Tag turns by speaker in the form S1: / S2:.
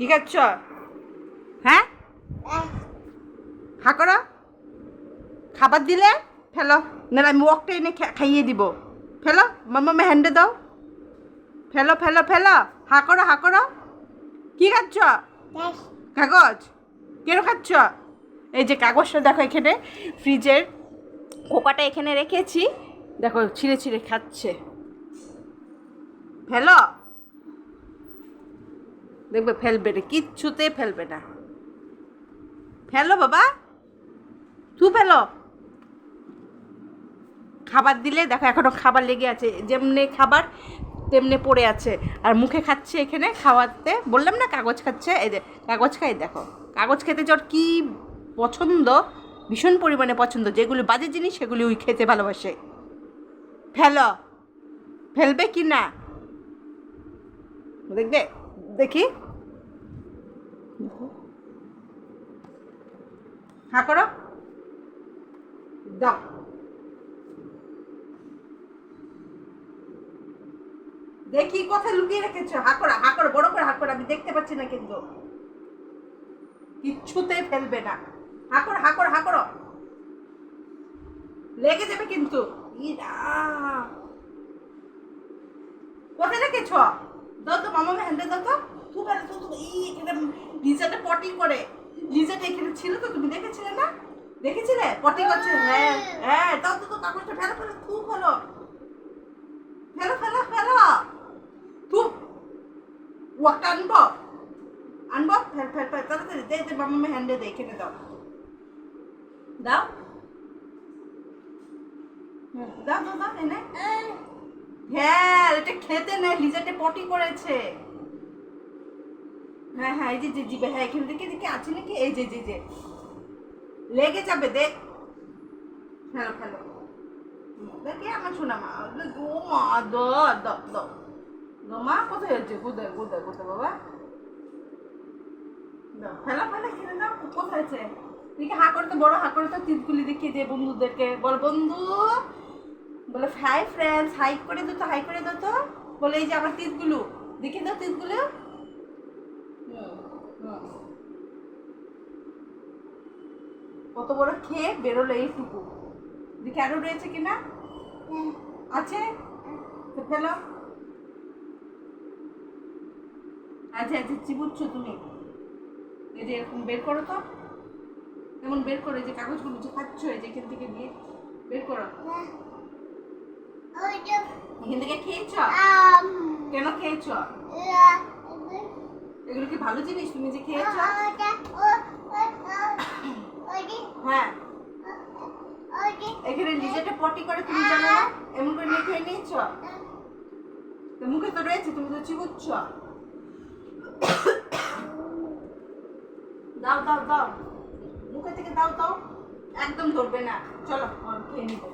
S1: কি খাচ্ছ? হ্যাঁ? হা করো। খাবার দিলে ফেলো না আমি ওয়াকটা এনে খা- খাইয়ে দিব। ফেলো মামা মা হ্যান্ডে দাও। ফেলো ফেলো ফেলো। হা করো হা করো। কি খাচ্ছ? কাগজ। কেন খাচ্ছ? এই যে কাগজটা দেখো এখানে ফ্রিজের খোকাটা এখানে রেখেছি। দেখো ছিঁড়ে ছিঁড়ে খাচ্ছে। ফেলো। দেখবে ফেলবে না, কিচ্ছুতে ফেলবে না। ফেলো বাবা, তু ফেলো। খাবার দিলে, দেখো এখনও খাবার লেগে আছে, যেমনি খাবার তেমনি পড়ে আছে। আর মুখে খাচ্ছে এখানে, খাওয়াতে, বললাম না কাগজ খাচ্ছে, এই কাগজ খাই, দেখো। কাগজ খেতে যার কি পছন্দ? ভীষণ পরিমাণে পছন্দ, যেগুলি বাজে জিনিস সেগুলি ওই খেতে ভালোবাসে। ফেলো। ফেলবে কি না? দেখবে? দেখি। হ্যাঁ করো। দাও। দেখি কোথায় লুকিয়ে রেখেছো। হা করো হা করো, বড় করে হা করো, আমি দেখতে পাচ্ছি না কিন্তু। কিচ্ছুতে ফেলবে না। হা করো হা করো হা করো। লেগে যাবে কিন্তু। ইরা। কোথায় রেখেছ? দাও তো মামা হ্যান্ডে দাও তো ফেলে তো এখানে লিজাটা পটি করে। লিজাটা এখানে ছিল তো তুমি দেখেছিলে না? দেখেছিলে? পটি করছে হ্যাঁ হ্যাঁ দাও তো তো কাগজটা ফেলো ফেলো তু ফেলো ফেলো ফেলো ফেলো। তু ওয়াকটা আনব আনব ফেল ফেল ফেল তাড়াতাড়ি দে দে মামা হ্যান্ডে দে এখানে দাও। দাও দাও দাও দাও এনে। হ্যাঁ। এটা খেতে পটি করেছে। হ্যাঁ হ্যাঁ এই যে জিবে হ্যাঁ দেখে দেখে, আছে নাকি? এই যে যে লেগে যাবে দে ফেলো ফেলো দেখে আমার শোনা মা ও মা, দ দ দ। মা, কোথায় আছে কোথায় কোথায় কোথায়, বাবা? ফেলো ফেলো খেলে দাও, কোথায় আছে? দেখে, হা বড় হা করতে তিতগুলি দেখিয়ে দে বন্ধুদেরকে। বল, বন্ধু বলে হাই ফ্রেন্ডস হাই করে দো তো হাই করে দো তো। বলে, এই যে আমার তিতগুলো, দেখে দাও তিতগুলো। কত বড় খেয়ে বেরোলো এইটুকু দেখে আরও রয়েছে কিনা আছে? ফেলো। আচ্ছা আচ্ছা চিবুচ্ছ তুমি। এই যে এরকম বের করো তো। এমন বের করো যে কাগজগুলো যে খাচ্ছ, এই যে এখান থেকে দিয়ে বের করো। এখান থেকে খেয়েছ? কেন খেয়েছ? এগুলো কি ভালো জিনিস তুমি যে খেয়েছ? হ্যাঁ। এখানে নিজেটা পটি করে তুমি জানো না? এমন করে নিয়ে খেয়ে নিয়েছ মুখে তো রয়েছে তুমি তো চিবুচ্ছ। দাও দাও দাও। মুখে থেকে দাও দাও। একদম ধরবে না। চলো খেয়ে নিবো।